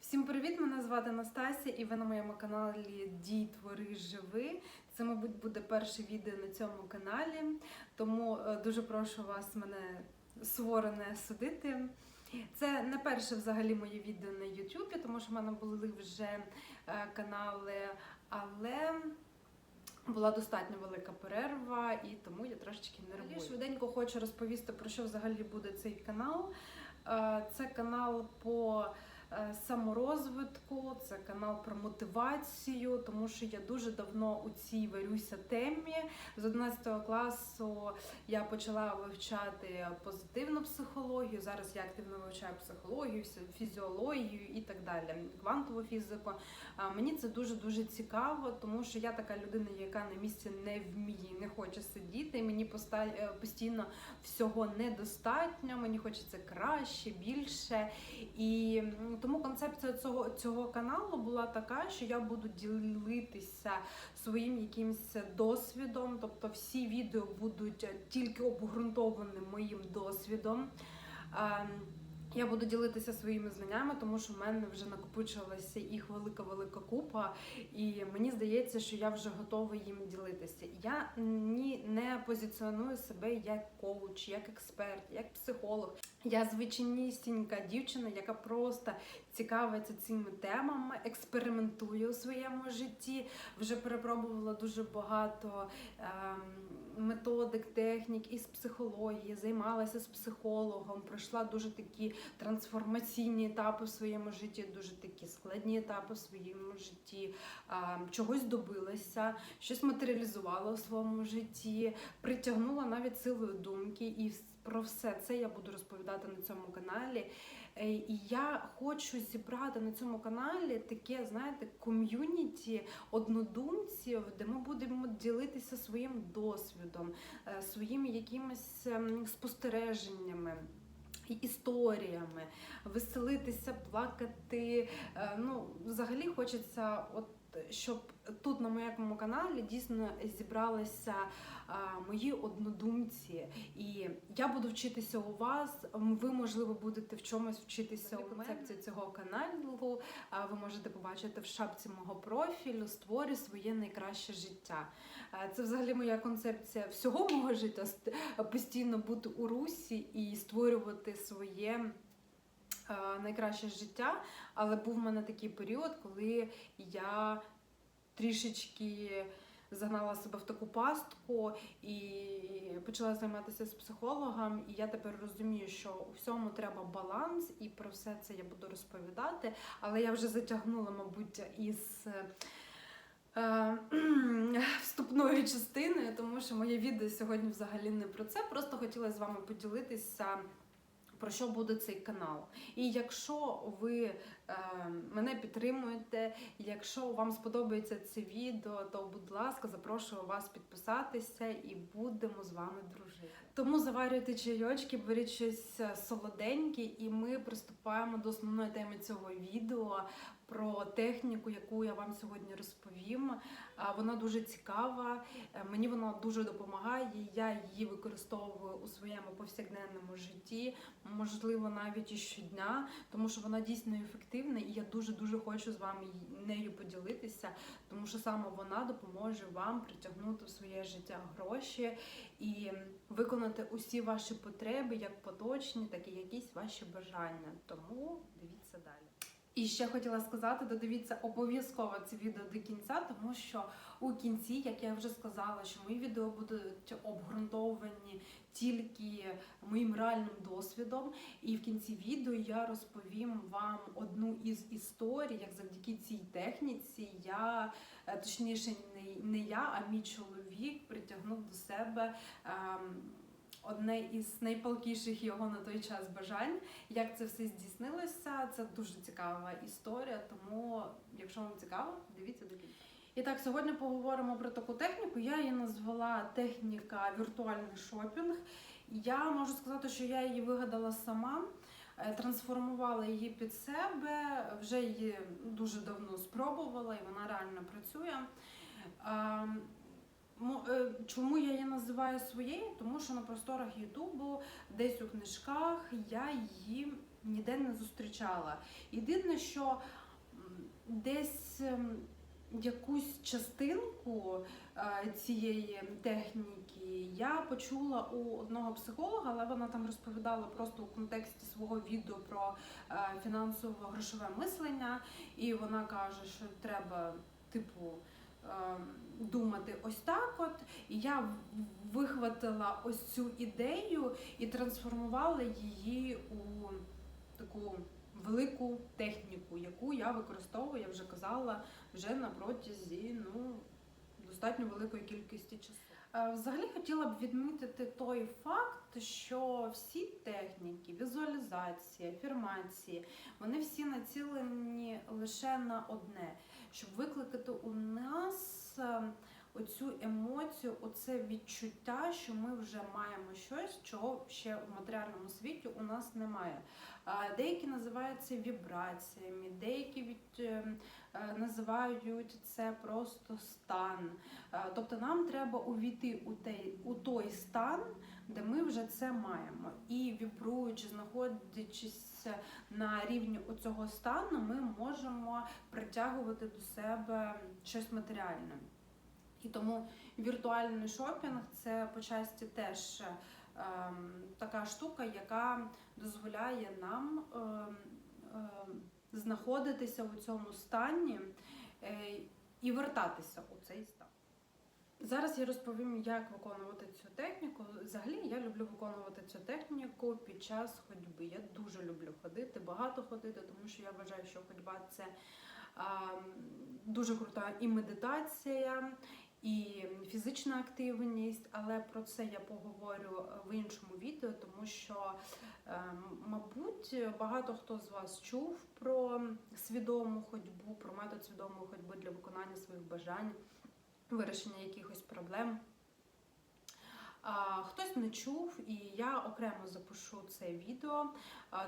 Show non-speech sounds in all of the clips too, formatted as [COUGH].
Всім привіт! Мене звати Настасія, і ви на моєму каналі Дій Твори Живи. Це, мабуть, буде перше відео на цьому каналі, тому е, дуже прошу вас мене суворо не судити. Це не перше взагалі моє відео на Ютубі, тому що в мене були вже е, канали, але була достатньо велика перерва, і тому я трошечки нервую. Швиденько хочу розповісти про що взагалі буде цей канал. Е, Це канал по саморозвитку, це канал про мотивацію, тому що я дуже давно у цій варюся темі. З 11 класу я почала вивчати позитивну психологію. Зараз я активно вивчаю психологію, фізіологію і так далі, квантову фізику. Мені це дуже дуже цікаво, тому що я така людина, яка на місці не вміє, не хоче сидіти. Мені поста- е, постійно всього недостатньо. Мені хочеться краще, більше. І тому концепція цього, цього каналу була така, що я буду ділитися своїм якимось досвідом. Тобто всі відео будуть тільки обґрунтовані моїм досвідом. Я буду ділитися своїми знаннями, тому що в мене вже накопичилася їх велика велика купа, і мені здається, що я вже готова їм ділитися. Я ні не позиціоную себе як коуч, як експерт, як психолог. Я звичайнісінька дівчина, яка просто цікавиться цими темами, експериментує у своєму житті. Вже перепробувала дуже багато ем, методик, технік із психології, займалася з психологом, пройшла дуже такі трансформаційні етапи в своєму житті, дуже такі складні етапи в своєму житті, чогось добилася, щось матеріалізувала у своєму житті, притягнула навіть силою думки і про все це я буду розповідати на цьому каналі. Е, І я хочу зібрати на цьому каналі таке, знаєте, ком'юніті однодумців, де ми будемо ділитися своїм досвідом, е, своїми якимись ем, спостереженнями. Історіями, веселитися, плакати. Е, Ну, взагалі хочеться, от щоб тут на моєму каналі дійсно зібралися а, мої однодумці, і я буду вчитися у вас. Ви, можливо, будете в чомусь вчитися у концепції цього каналу. а, Ви можете побачити в шапці мого профілю Створюй своє найкраще життя. Е, Це взагалі моя концепція всього мого життя постійно бути у русі і створювати своє. Найкраще життя, але був в мене такий період, коли я трішечки загнала себе в таку пастку і почала займатися з психологом. І я тепер розумію, що у всьому треба баланс, і про все це я буду розповідати. Але я вже затягнула, мабуть, із. е, [CLEARS THROAT] Вступною частиною, тому що моє відео сьогодні взагалі не про це. Просто хотіла з вами поділитися про що буде цей канал. І якщо ви е, мене підтримуєте, якщо вам сподобається це відео, то будь ласка, запрошую вас підписатися і будемо з вами дружити. Тому заварюйте чайочки, беріть щось солоденьке, і ми приступаємо до основної теми цього відео. Про техніку, яку я вам сьогодні розповім. Вона дуже цікава, е, мені вона дуже допомагає. Я її використовую у своєму повсякденному житті, можливо, навіть і щодня, тому що вона дійсно ефективна, і я дуже дуже хочу з вами нею поділитися, тому що саме вона допоможе вам притягнути в своє життя гроші і виконати усі ваші потреби, як поточні, так і якісь ваші бажання. Тому дивіться далі. І ще хотіла сказати, додивіться обов'язково це відео до кінця, тому що у кінці, як я вже сказала, що мої відео будуть обґрунтовані тільки моїм реальним досвідом. І в кінці відео я розповім вам одну із історій, як завдяки цій техніці я, е, точніше, не, я, а мій чоловік притягнув до себе. ем, Одне із найпалкіших його на той час бажань. Як це все здійснилося, це дуже цікава історія. Тому, якщо вам цікаво, дивіться до кінця. І так, сьогодні поговоримо про таку техніку. Я її назвала техніка віртуальний шопінг. Я можу сказати, що я її вигадала сама, е, трансформувала її під себе, вже її дуже давно спробувала, і вона реально працює. Е, Чому я її називаю своєю? Тому що на просторах Ютубу, десь у книжках я її ніде не зустрічала. Єдине, що десь ем, якусь частинку е, цієї техніки я почула у одного психолога, але вона там розповідала просто у контексті свого відео про е, фінансово-грошове мислення, і вона каже, що треба, типу. Е, Думати ось так, от і я вихватила ось цю ідею і трансформувала її у таку велику техніку, яку я використовую, я вже казала, вже на протязі ну, достатньо великої кількості часу. Е, Взагалі хотіла б відмітити той факт, що всі техніки, візуалізації, афірмації, вони всі націлені лише на одне, щоб викликати у нас е, оцю емоцію, оце відчуття, що ми вже маємо щось, чого ще в матеріальному світі у нас немає. Деякі називають це вібраціями, деякі від, е, е, називають це просто стан. Е, Тобто нам треба увійти у той, у той стан, де ми вже це маємо. І вібруючи, знаходячись на рівні цього стану, ми можемо притягувати до себе щось матеріальне. І тому віртуальний шопінг це по часті теж ем, така штука, яка дозволяє нам ем, ем, знаходитися у цьому стані е, і вертатися у цей стан. Зараз я розповім, як виконувати цю техніку. Взагалі я люблю виконувати цю техніку під час ходьби. Я дуже люблю ходити, багато ходити, тому що я вважаю, що ходьба це а, дуже крута і медитація, і фізична активність, але про це я поговорю в іншому відео, тому що, е, мабуть, багато хто з вас чув про свідому ходьбу, про метод свідомої ходьби для виконання своїх бажань, вирішення якихось проблем. Хтось не чув, і я окремо запишу це відео,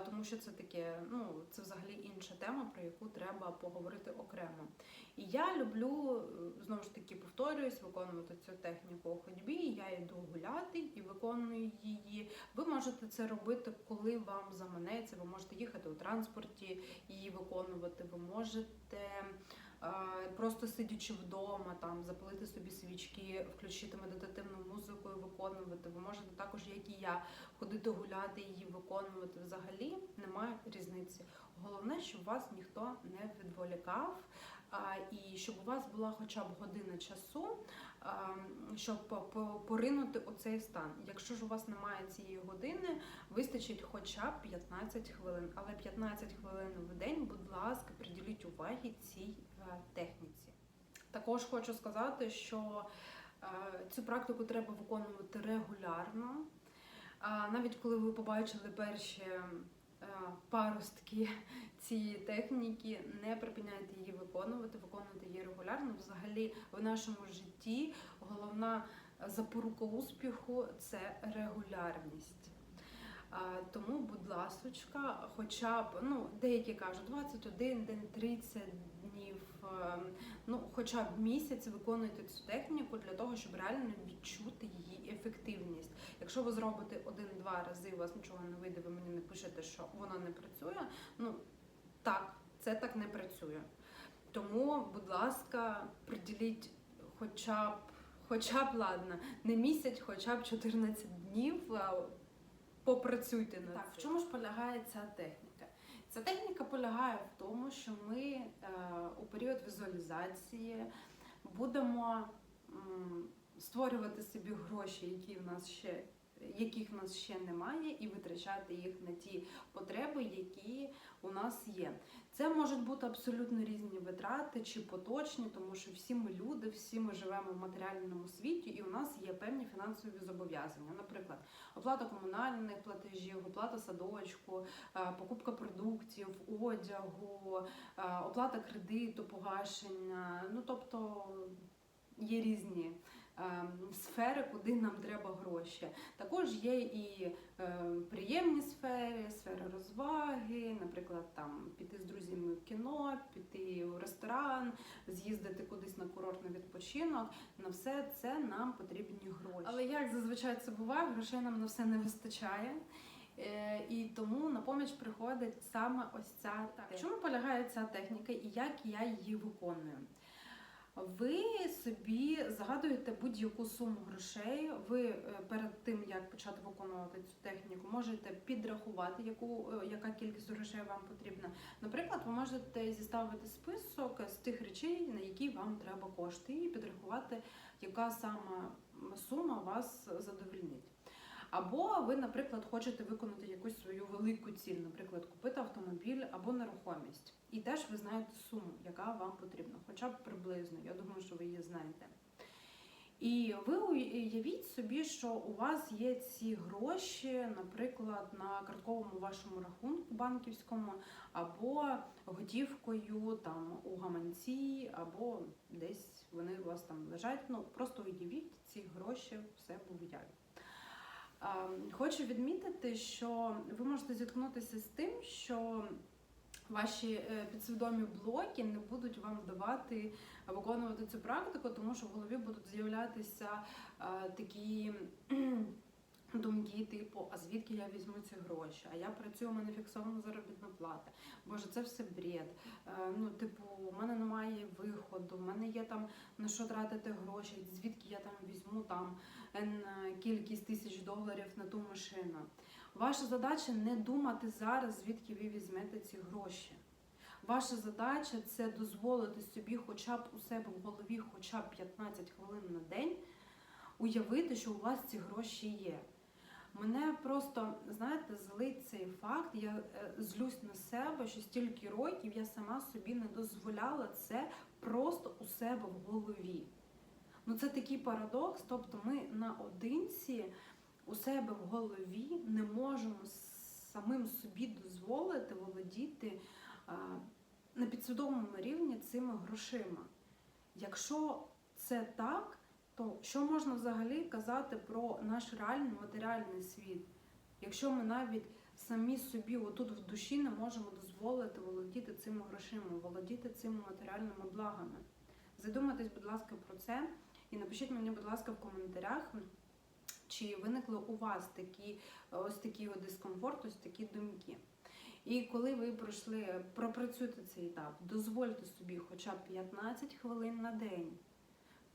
тому що це таке, ну це взагалі інша тема, про яку треба поговорити окремо. І я люблю е, знову ж таки повторююсь, виконувати цю техніку у ходьбі. Я йду гуляти і виконую її. Ви можете це робити, коли вам заманеться. Ви можете їхати у транспорті, її виконувати. Ви можете. Е, Просто сидячи вдома, там запалити собі свічки, включити медитативну музику і виконувати. Ви можете також, як і я, ходити гуляти, її виконувати. Взагалі немає різниці. Головне, щоб вас ніхто не відволікав, і щоб у вас була хоча б година часу, щоб по- по- поринути у цей стан. Якщо ж у вас немає цієї години, вистачить хоча б 15 хвилин. Але 15 хвилин в день, будь ласка, приділіть уваги цій е, техніці. Також хочу сказати, що е, цю практику треба виконувати регулярно. Навіть коли ви побачили перші паростки [LAUGHS] цієї техніки, не припиняйте її виконувати, виконуйте її регулярно. Взагалі, в нашому житті головна запорука успіху це регулярність. Тому, будь ласочка, хоча б ну деякі кажуть 21 день, 30 днів, ем, ну хоча б місяць виконуйте цю техніку для того, щоб реально відчути її ефективність. Якщо ви зробите один-два рази, у вас нічого не вийде, ви мені не пишете, що вона не працює. Ну так, це так не працює. Тому, будь ласка, приділіть хоча б, хоча б ладно, не місяць, хоча б 14 днів. Попрацюйте над Так, цим. В чому ж полягає ця техніка? Ця техніка полягає в тому, що ми е, у період візуалізації будемо створювати собі гроші, які в нас ще яких в нас ще немає, і витрачати їх на ті потреби, які у нас є. Це можуть бути абсолютно різні витрати чи поточні, тому що всі ми люди, всі ми живемо в матеріальному світі, і у нас є певні фінансові зобов'язання. Наприклад, оплата комунальних платежів, оплата садочку, е, покупка продуктів, одягу, е, оплата кредиту, погашення. Ну тобто є різні сфери, куди нам треба гроші. Також є і е, приємні сфери, сфери розваги, наприклад, там піти з друзями в кіно, піти в ресторан, з'їздити кудись на курортний відпочинок. На все це нам потрібні гроші. Але як зазвичай це буває, грошей нам на все не вистачає. Е, І тому на поміч приходить саме ось ця так. Чому полягає ця техніка і як я її виконую? Ви собі згадуєте будь-яку суму грошей. Ви е, перед тим як почати виконувати цю техніку, можете підрахувати, яку е, яка кількість грошей вам потрібна. Наприклад, ви можете зіставити список з тих речей, на які вам треба кошти, і підрахувати, яка сама сума вас задовольнить. Або ви, наприклад, хочете виконати якусь свою велику ціль, наприклад, купити автомобіль або нерухомість. І теж ви знаєте суму, яка вам потрібна, хоча б приблизно. Я думаю, що ви її знаєте. І ви уявіть собі, що у вас є ці гроші, наприклад, на картковому вашому рахунку банківському, або готівкою там у гаманці, або десь вони у вас там лежать. Ну просто уявіть ці гроші в себе в уяві. А, Хочу відмітити, що ви можете зіткнутися з тим, що ваші е, підсвідомі блоки не будуть вам давати виконувати цю практику, тому що в голові будуть з'являтися е, такі думки, типу, а звідки я візьму ці гроші? А я працюю, у мене фіксована заробітна плата. Боже, це все бред. Е, Ну, типу, у мене немає виходу, в мене є там на що тратити гроші, звідки я там візьму там кількість тисяч доларів на ту машину. Ваша задача не думати зараз, звідки ви візьмете ці гроші. Ваша задача це дозволити собі, хоча б у себе в голові, хоча б 15 хвилин на день, уявити, що у вас ці гроші є. Мене просто, знаєте, злить цей факт. Я е, злюсь на себе, що стільки років я сама собі не дозволяла це просто у себе в голові. Ну це такий парадокс. Тобто ми наодинці у себе в голові не можемо самим собі дозволити володіти на підсвідомому рівні цими грошима. Якщо це так, то що можна взагалі казати про наш реальний матеріальний світ? Якщо ми навіть самі собі отут в душі не можемо дозволити володіти цими грошима, володіти цими матеріальними благами. Задумайтесь, будь ласка, про це і напишіть мені, будь ласка, в коментарях, чи виникли у вас такі ось такі дискомфорт, ось такі думки. І коли ви пройшли, пропрацюєте цей етап, дозвольте собі хоча б 15 хвилин на день.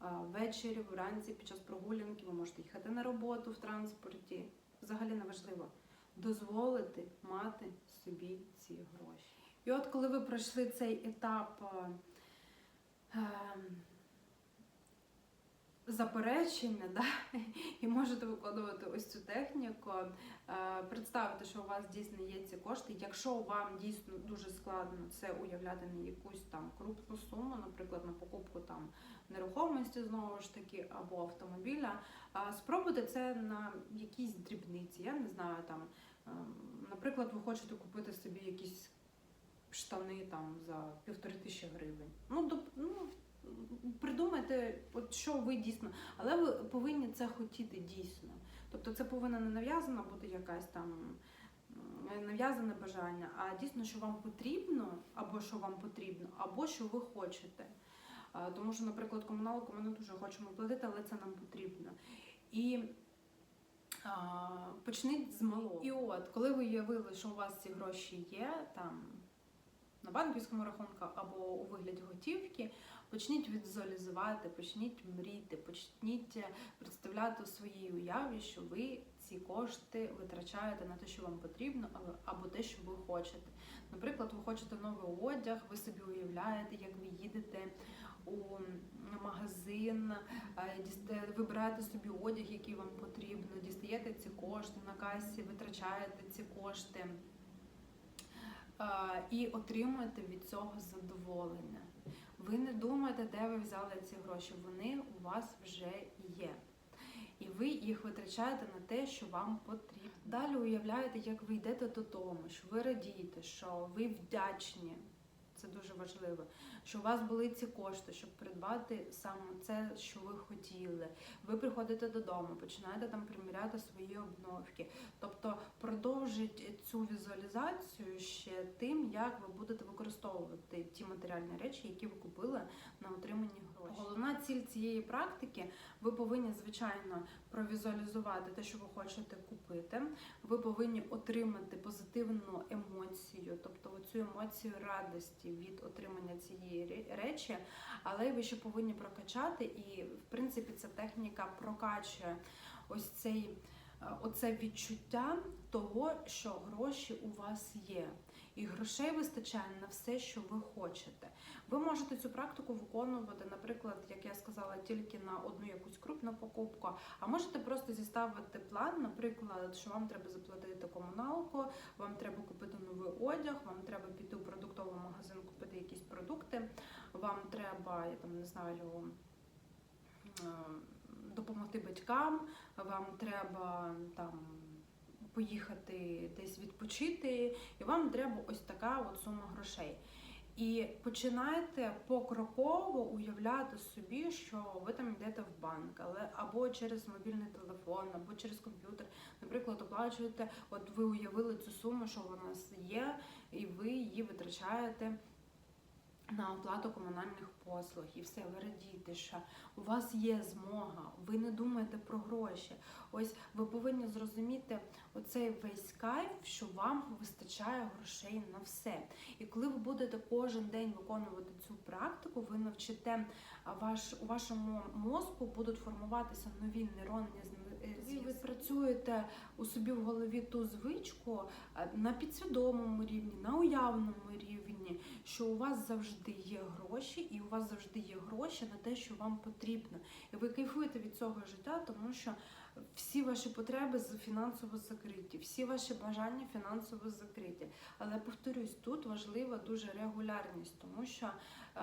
Ввечері, вранці, під час прогулянки, ви можете їхати на роботу в транспорті. Взагалі не важливо. Дозволити мати собі ці гроші. І от коли ви пройшли цей етап е, е, заперечення, [LAUGHS] да, і можете виконувати ось цю техніку, е, представити, що у вас дійсно є ці кошти. Якщо вам дійсно дуже складно це уявляти на якусь там крупну суму, наприклад, на покупку там нерухомості знову ж таки або автомобіля, спробуйте це на якійсь дрібниці. Я не знаю там, е, наприклад, ви хочете купити собі якісь штани там за півтори тисячі гривень. Ну, доп- ну придумайте, от що ви дійсно, але ви повинні це хотіти дійсно. Тобто це повинна не нав'язана бути якась там нав'язане бажання, а дійсно, що вам потрібно, або що вам потрібно, або що ви хочете. Тому що, наприклад, комуналку ми не дуже хочемо платити, але це нам потрібно. І а, почніть з малого. І от, коли ви уявили, що у вас ці гроші є, там на банківському рахунку або у вигляді готівки, почніть візуалізувати, почніть мріти, почніть представляти у своїй уяві, що ви ці кошти витрачаєте на те, що вам потрібно, або- те, що ви хочете. Наприклад, ви хочете новий одяг, ви собі уявляєте, як ви їдете у магазин, е, вибираєте собі одяг, який вам потрібно, дістаєте ці кошти на касі, витрачаєте ці кошти е, і отримуєте від цього задоволення. Ви не думаєте, де ви взяли ці гроші. Вони у вас вже є. І ви їх витрачаєте на те, що вам потрібно. Далі уявляєте, як ви йдете додому, що ви радієте, що ви вдячні. Це дуже важливо. Що у вас були ці кошти, щоб придбати саме це, що ви хотіли. Ви приходите додому, починаєте там приміряти свої обновки. Тобто продовжить цю візуалізацію ще тим, як ви будете використовувати ті матеріальні речі, які ви купили на отримані гроші. Головна ціль цієї практики ви повинні, звичайно, провізуалізувати те, що ви хочете купити. Ви повинні отримати позитивну емоцію, тобто цю емоцію радості від отримання цієї ре- речі, але ви ще повинні прокачати, і в принципі ця техніка прокачує ось цей. е, Оце відчуття того, що гроші у вас є, і грошей вистачає на все, що ви хочете. Ви можете цю практику виконувати, наприклад, як я сказала, тільки на одну якусь крупну покупку, а можете просто зіставити план, наприклад, що вам треба заплатити комуналку, вам треба купити новий одяг, вам треба піти у продуктовий магазин, купити якісь продукти, вам треба, я там не знаю, допомогти батькам, вам треба там. Поїхати десь відпочити, і вам треба ось така от сума грошей. І починайте покроково уявляти собі, що ви там йдете в банк, але або через мобільний телефон, або через комп'ютер. Наприклад, оплачуєте, от ви уявили цю суму, що вона є, і ви її витрачаєте на оплату комунальних послуг. І все, ви радієте, що у вас є змога, ви не думаєте про гроші. Ось ви повинні зрозуміти оцей весь кайф, що вам вистачає грошей на все. І коли ви будете кожен день виконувати цю практику, ви навчите ваш у вашому мозку будуть формуватися нові нейронні зв'язки. Ви працюєте у собі в голові ту звичку на підсвідомому рівні, на уявному рівні, що у вас завжди є гроші, і у вас завжди є гроші на те, що вам потрібно. І ви кайфуєте від цього життя, тому що всі ваші потреби фінансово закриті, всі ваші бажання фінансово закриті. Але повторюсь, тут важлива дуже регулярність, тому що е,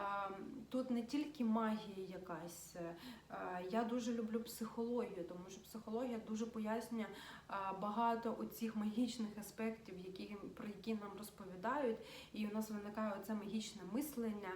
тут не тільки магія якась. Е, я дуже люблю психологію, тому що психологія дуже пояснює багато оцих магічних аспектів, які, про які нам розповідають. І у нас виникає оце магічне мислення,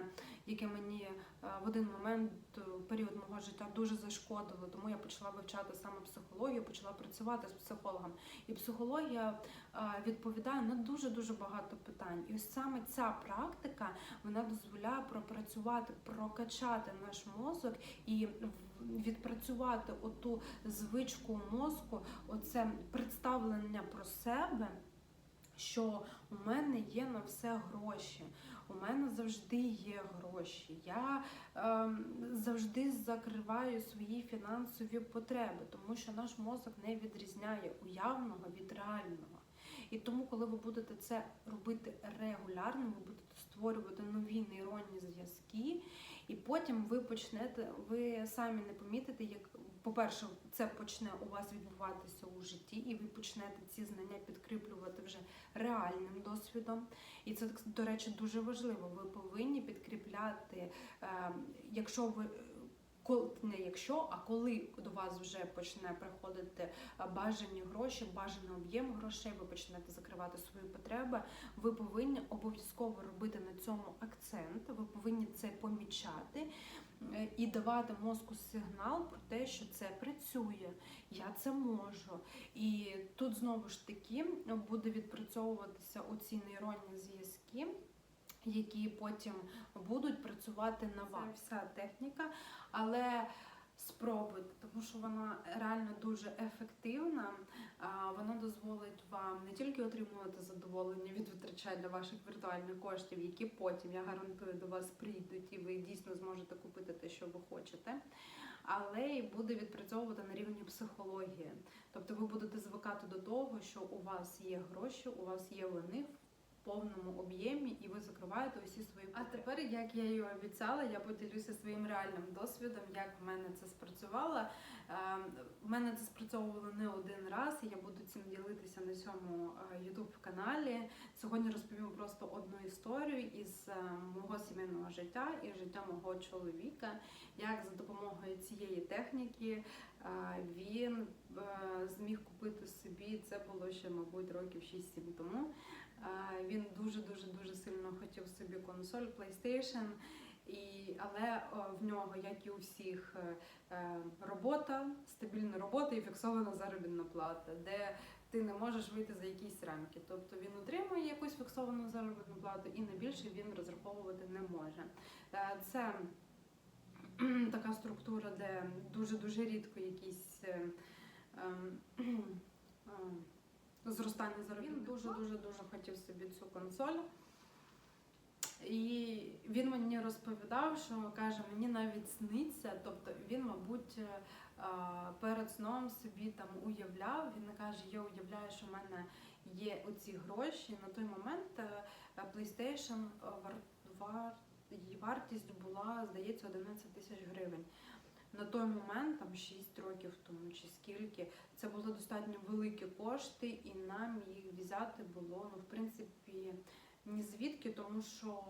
яке мені е, в один момент е, період мого життя дуже зашкодило. Тому я почала вивчати саме психологію, почала працювати з психологом. І психологія е, відповідає на дуже дуже багато питань. І ось саме ця практика вона дозволяє пропрацювати, прокачати наш мозок і в- відпрацювати оту звичку мозку, оце представлення про себе. Що у мене є на все гроші, у мене завжди є гроші. Я ем, завжди закриваю свої фінансові потреби, тому що наш мозок не відрізняє уявного від реального. І тому, коли ви будете це робити регулярно, ви будете створювати нові нейронні зв'язки, і потім ви почнете, ви самі не помітите, як по-перше, це почне у вас відбуватися у житті, і ви почнете ці знання підкріплювати вже реальним досвідом. І це, до речі, дуже важливо. Ви повинні підкріпляти, е, якщо ви. Не якщо, а коли до вас вже почне приходити е, бажані гроші, бажаний об'єм грошей, ви почнете закривати свої потреби. Ви повинні обов'язково робити на цьому акцент. Ви повинні це помічати е, і давати мозку сигнал про те, що це працює, я це можу. І тут знову ж таки буде відпрацьовуватися оці нейронні зв'язки. Які потім будуть працювати на вас. Це вся техніка, але спробуйте, тому що вона реально дуже ефективна. Вона дозволить вам не тільки отримувати задоволення від витрачання ваших віртуальних коштів, які потім, я гарантую, до вас прийдуть, і ви дійсно зможете купити те, що ви хочете. Але й буде відпрацьовувати на рівні психології. Тобто ви будете звикати до того, що у вас є гроші, у вас є вони повному об'ємі, і ви закриваєте усі свої А тепер, як я і обіцяла, я поділюся своїм реальним досвідом, як в мене це спрацювало. Е, В мене це спрацьовувало не один раз, і я буду цим ділитися на цьому youtube каналі. Сьогодні розповім просто одну історію із е, мого сімейного життя і життя мого чоловіка, як за допомогою цієї техніки е, він е, зміг купити собі. Це було ще, мабуть, років 6-7 тому. Він дуже дуже сильно хотів собі консоль PlayStation. І, але в нього, як і у всіх, е, е, робота, стабільна робота і фіксована заробітна плата, де ти не можеш вийти за якісь рамки. Тобто він отримує якусь фіксовану заробітну плату і на більше він розраховувати не може. Е, Це [CLEARS THROAT] така структура, де дуже-дуже рідко якісь ем, [CLEARS THROAT] ем, зростання заробітної. Він дуже-дуже дуже хотів собі цю консоль. І він мені розповідав, що каже, мені навіть сниться, тобто він, мабуть, е, перед сном собі там уявляв. Він каже, я уявляю, що в мене є оці гроші. На той момент е, PlayStation е, вар, вар, вартість була, здається, 11 тисяч гривень. На той момент, там 6 років тому чи скільки, це були достатньо великі кошти, і нам їх взяти було, ну, в принципі, ні звідки, тому що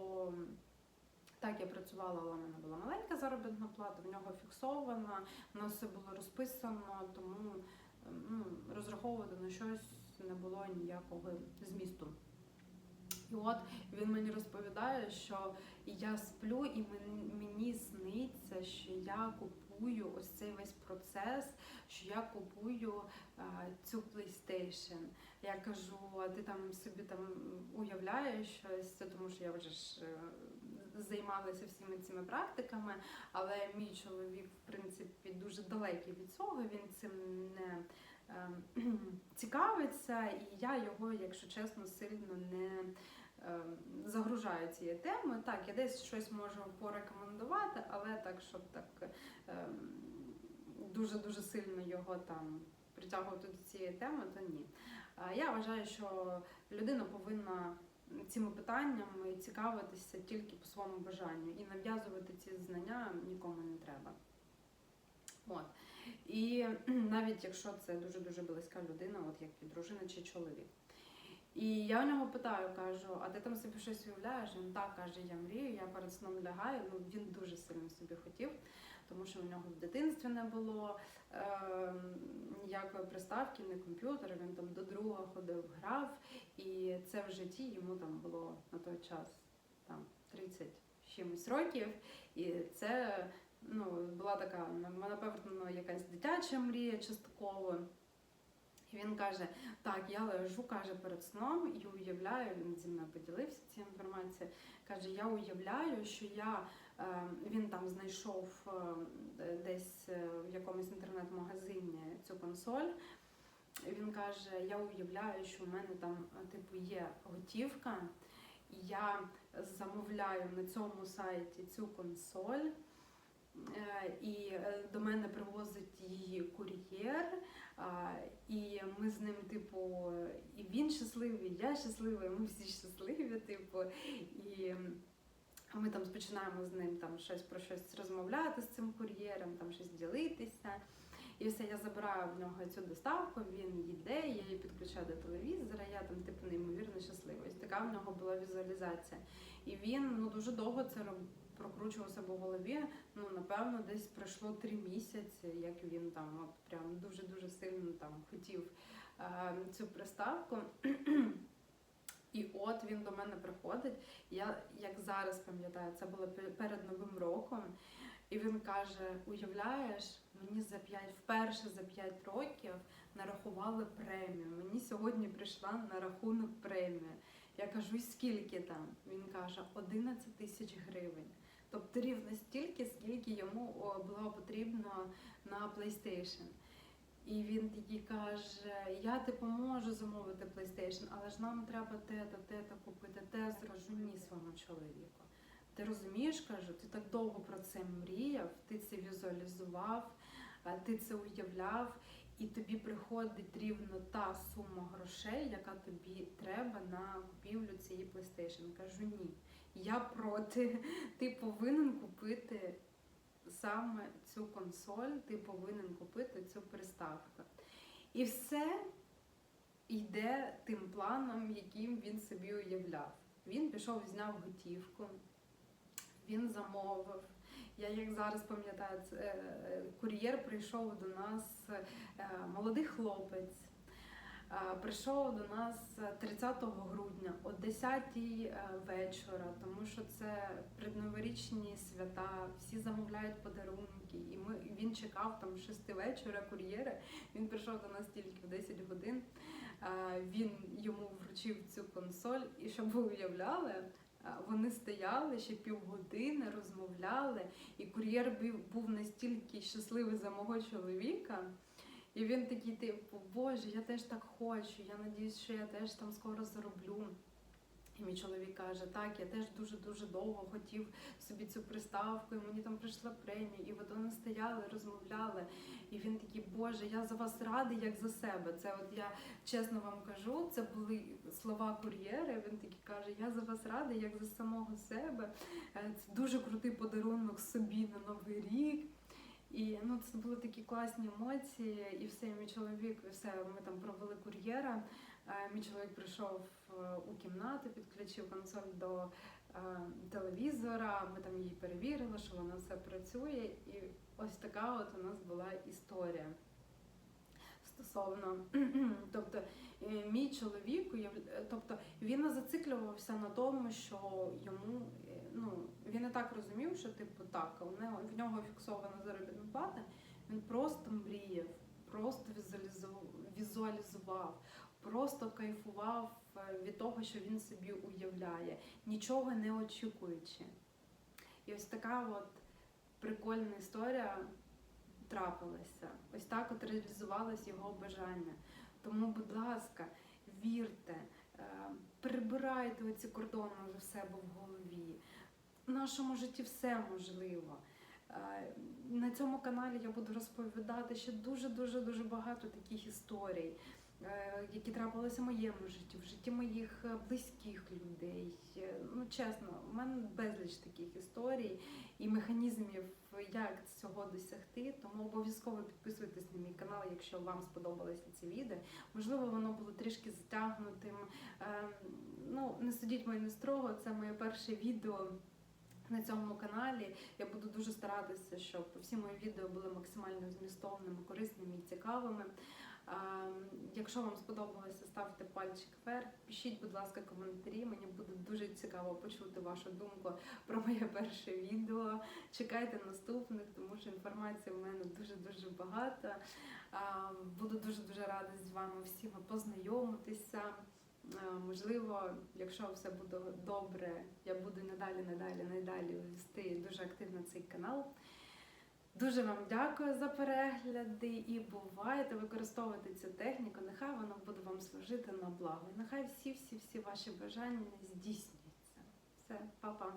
так я працювала, але в мене була маленька заробітна плата, в нього фіксована, в нас все було розписано, тому ну, розраховувати на щось не було ніякого змісту. І от він мені розповідає, що я сплю, і мені сниться, що я купую ось цей весь процес, що я купую а, цю PlayStation. Я кажу, а ти там собі там уявляєш щось, тому що я вже ж е, займалася всіми цими практиками, але мій чоловік, в принципі, дуже далекий від цього. Він цим не ем, [CLEARS THROAT] цікавиться, і я його, якщо чесно, сильно не загружаю цією темою. Так, я десь щось можу порекомендувати, але так, щоб так ем, дуже-дуже сильно його там притягувати до цієї теми, то ні. Я вважаю, що людина повинна цими питаннями цікавитися тільки по своєму бажанню і нав'язувати ці знання нікому не треба. От. І [CLEARS THROAT] навіть якщо це дуже-дуже близька людина, от як дружина чи чоловік. І я у нього питаю, кажу, а ти там собі щось уявляєш? Він так каже, я мрію, я перед сном лягаю. Ну він дуже сильно собі хотів, тому що у нього в дитинстві не було е, ніякої приставки, не комп'ютера. Він там до друга ходив, грав, і це в житті йому там було на той час там 30 чимось років. І це ну, була така, напевно, якась дитяча мрія частково. І він каже: так, я лежу, каже, перед сном і уявляю, він зі мною поділився цією інформацією. Каже, я уявляю, що я е, він там знайшов е, десь е, в якомусь інтернет-магазині цю консоль. Він каже: Я уявляю, що в мене там типу є готівка, і я замовляю на цьому сайті цю консоль. Е, І е, до мене привозить її кур'єр, і ми з ним, типу, і він щасливий, і я щаслива, і ми всі щасливі, типу, і ми там починаємо з ним там щось про щось розмовляти з цим кур'єром, там щось ділитися. І все, я забираю в нього цю доставку, він їде, я її підключаю до телевізора, я там типу неймовірно щаслива. Ось така в нього була візуалізація. І він ну дуже довго це роб- прокручував себе в голові. Ну напевно, десь пройшло три місяці, як він там от прям дуже дуже сильно там хотів е, цю приставку. [CLEARS THROAT] І от він до мене приходить. Я як зараз пам'ятаю, це було перед новим роком. І він каже: уявляєш, мені за 5, вперше за 5 років нарахували премію. Мені сьогодні прийшла на рахунок премія. Я кажу, скільки там? Він каже, 11 тисяч гривень. Тобто рівно стільки, скільки йому було потрібно на PlayStation. І він такий каже: Я типу можу замовити PlayStation, але ж нам треба те-то, те-то купити, те зражу ні своєму чоловіку. Ти розумієш, кажу, ти так довго про це мріяв, ти це візуалізував, ти це уявляв, і тобі приходить рівно та сума грошей, яка тобі треба на купівлю цієї PlayStation. Кажу, ні. Я проти. Ти повинен купити саме цю консоль, ти повинен купити цю приставку. І все йде тим планом, яким він собі уявляв. Він пішов, зняв готівку, він замовив. Я як зараз пам'ятаю, е, кур'єр прийшов до нас, е, молодий хлопець. Е, прийшов до нас 30 грудня о 10 вечора, тому що це предноворічні свята, всі замовляють подарунки. І ми він чекав там 6 вечора кур'єра. Він прийшов до нас тільки в 10 годин. Е, Він йому вручив цю консоль, і щоб ви уявляли. е, Вони стояли ще півгодини, розмовляли, і кур'єр був настільки щасливий за мого чоловіка. І він такий, типу, Боже, я теж так хочу. Я надіюсь, що я теж там скоро зароблю. І мій чоловік каже, так, я теж дуже-дуже довго хотів собі цю приставку, і мені там прийшла премія, і от вони стояли, розмовляли. І він такий, Боже, я за вас радий, як за себе. Це от я чесно вам кажу, це були слова кур'єра. Він такий каже, я за вас радий, як за самого себе. Е, Це дуже крутий подарунок собі на новий рік. І ну, це були такі класні емоції, і все, і мій чоловік, і все, ми там провели кур'єра. Е, Мій чоловік прийшов е, у кімнату, підключив консоль до е, телевізора. Ми там її перевірили, що вона все працює. І ось така от у нас була історія. Стосовно, [CLEARS THROAT] тобто мій чоловік, тобто він не зациклювався на тому, що йому ну він і так розумів, що типу так, в нього фіксована заробітна плата. Він просто мріяв, просто візуалізував, візуалізував, просто кайфував е, від того, що він собі уявляє, нічого не очікуючи. І ось така от прикольна історія трапилася. Ось так от реалізувалось його бажання. Тому, будь ласка, вірте, е, прибирайте оці кордони вже в себе в голові. В нашому житті все можливо. Е, На цьому каналі я буду розповідати ще дуже дуже багато таких історій, е, які трапилися в моєму житті, в житті моїх е, близьких людей. Ну чесно, у мене безліч таких історій і механізмів, як цього досягти. Тому обов'язково підписуйтесь на мій канал, якщо вам сподобалося це відео. Можливо, воно було трішки затягнутим. Ем, Ну, не судіть мене строго, це моє перше відео. На цьому каналі я буду дуже старатися, щоб всі мої відео були максимально змістовними, корисними і цікавими. Якщо вам сподобалося, ставте пальчик вверх, пишіть, будь ласка, коментарі. Мені буде дуже цікаво почути вашу думку про моє перше відео. Чекайте наступних, тому що інформації в мене дуже дуже багато. Буду дуже дуже рада з вами всіма познайомитися. Е, Можливо, якщо все буде добре, я буду надалі, надалі, надалі вести дуже активно цей канал. Дуже вам дякую за перегляди і бувайте, використовуйте цю техніку. Нехай вона буде вам служити на благо. Нехай всі, всі, всі ваші бажання здійснюються. Все, па-па.